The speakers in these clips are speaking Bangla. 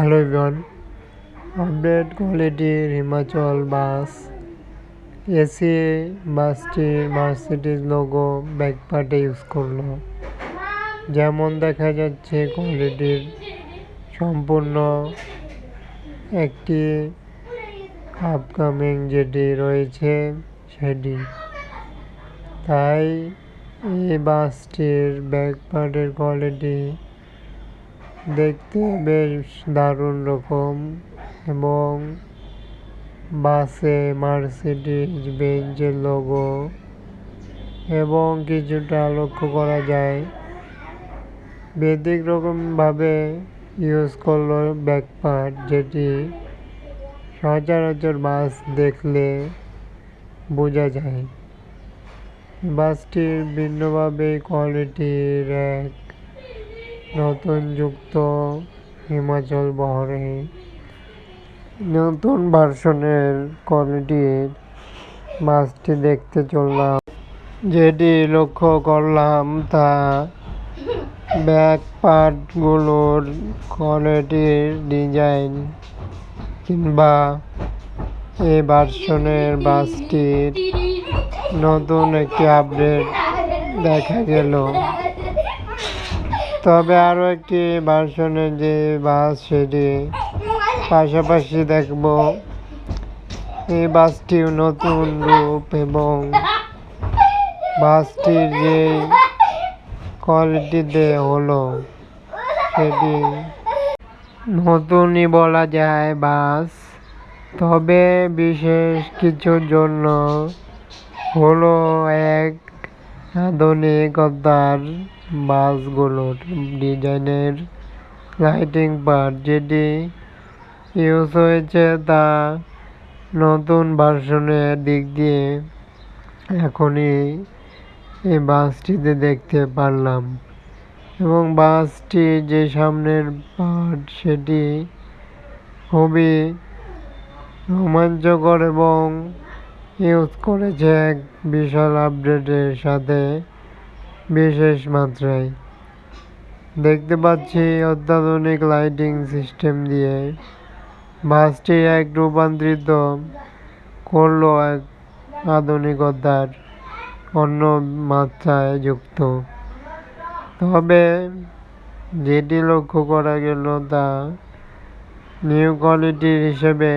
হ্যালো এভরিওয়ান আপডেট কোয়ালিটির হিমাচল বাস এসি বাসটির মার্সিডিজ লোগো ব্যাকপার্টে ইউজ করল। যেমন দেখা যাচ্ছে কোয়ালিটির সম্পূর্ণ একটি আপকামিং যেটি রয়েছে, সেটি। তাই এই বাসটির ব্যাকপার্টের কোয়ালিটি দেখতে বেশ দারুণ রকম এবং বাসে মার্সিডিজ বেঞ্চের লোগো এবং কিছুটা লক্ষ্য করা যায়। বেদিক রকমভাবে ইউজ করল ব্যাকপার্ট যেটি সচরাচর বাস দেখলে বোঝা যায়। বাসটির ভিন্নভাবে কোয়ালিটির এক নতুন যুক্ত হিমাচল বহরে। নতুন ভার্সনের কোয়ালিটির বাসটি দেখতে চললাম। যেটি লক্ষ্য করলাম তা ব্যাক পার্টগুলোর কোয়ালিটির ডিজাইন কিংবা এই ভার্সনের বাসটির নতুন একটি আপডেট দেখা গেল। তবে আরও একটি ভার্সনের যে বাস সেটি পাশাপাশি দেখব। এই বাসটির নতুন রূপ এবং বাসটির যে কোয়ালিটিতে হলো সেটি নতুনই বলা যায় বাস। তবে বিশেষ কিছুর জন্য হলো এক আধুনিকতার বাসগুলোর ডিজাইনের লাইটিং পার্ট যেটি ইউজ হয়েছে তা নতুন ভার্সনের দিক দিয়ে এখনই এই বাসটিতে দেখতে পারলাম। এবং বাসটি যে সামনের পার্ট সেটি খুবই রোমাঞ্চকর এবং ইউজ করেছে এক বিশাল আপডেটের সাথে। বিশেষ মাত্রায়। দেখতে পাচ্ছি অত্যাধুনিক লাইটিং সিস্টেম দিয়ে বাসটি এক রূপান্তরিত করল এক আধুনিকতার অন্য মাত্রায় যুক্ত। তবে যেটি লক্ষ্য করা গেল তা নিউ কোয়ালিটির হিসেবে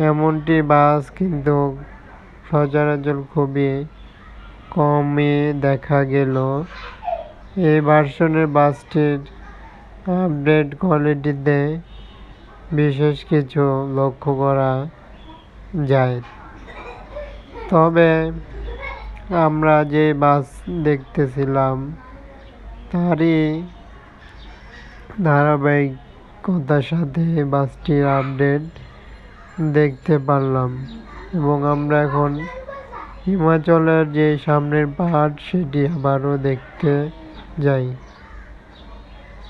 এমনটি বাস কিন্তু সচরাচর খুবই কমই দেখা গেল। এই ভার্সনের বাসটির আপডেট কোয়ালিটিতে বিশেষ কিছু লক্ষ্য করা যায়। তবে আমরা যে বাস দেখতেছিলাম, তারই ধারাবাহিকতার সাথে বাসটির আপডেট দেখতে পারলাম এবং আমরা এখন হিমাচলের যে সামনের পাহাড়, সেটি আবারও দেখতে যাই।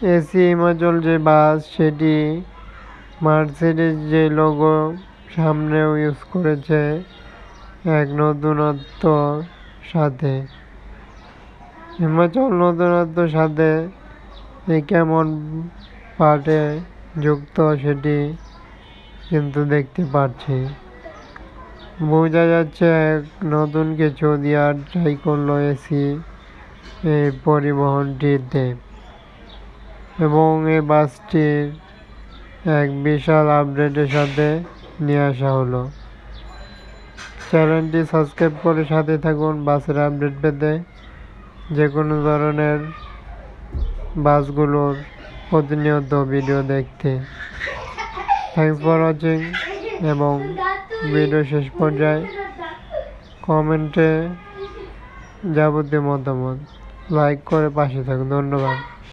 এসি হিমাচল যে বাস, সেটি মার্সিডিজ যে লোগো সামনেও ইউজ করেছে এক নতুনত্ব সাথে। হিমাচল নতুনত্বর সাথে এই কেমন পার্টে যুক্ত, সেটি কিন্তু দেখতে পাচ্ছি বোঝা যাচ্ছে এক নতুন কিছু দেওয়ার ট্রাই করল এসি, এই পরিবহনটিতে। এবং এই বাসটির এক বিশাল আপডেটের সাথে নিয়ে আসা হলো। চ্যানেলটি সাবস্ক্রাইব করে সাথে থাকুন, বাসের আপডেট পেতে। যে কোনো ধরনের বাসগুলোর প্রতিনিয়ত ভিডিও দেখতে। থ্যাংকস ফর ওয়াচিং এবং ভিডিও শেষ পর্যায়ে কমেন্টে যাবতীয় মতামত লাইক করে পাশে থাকুন। ধন্যবাদ।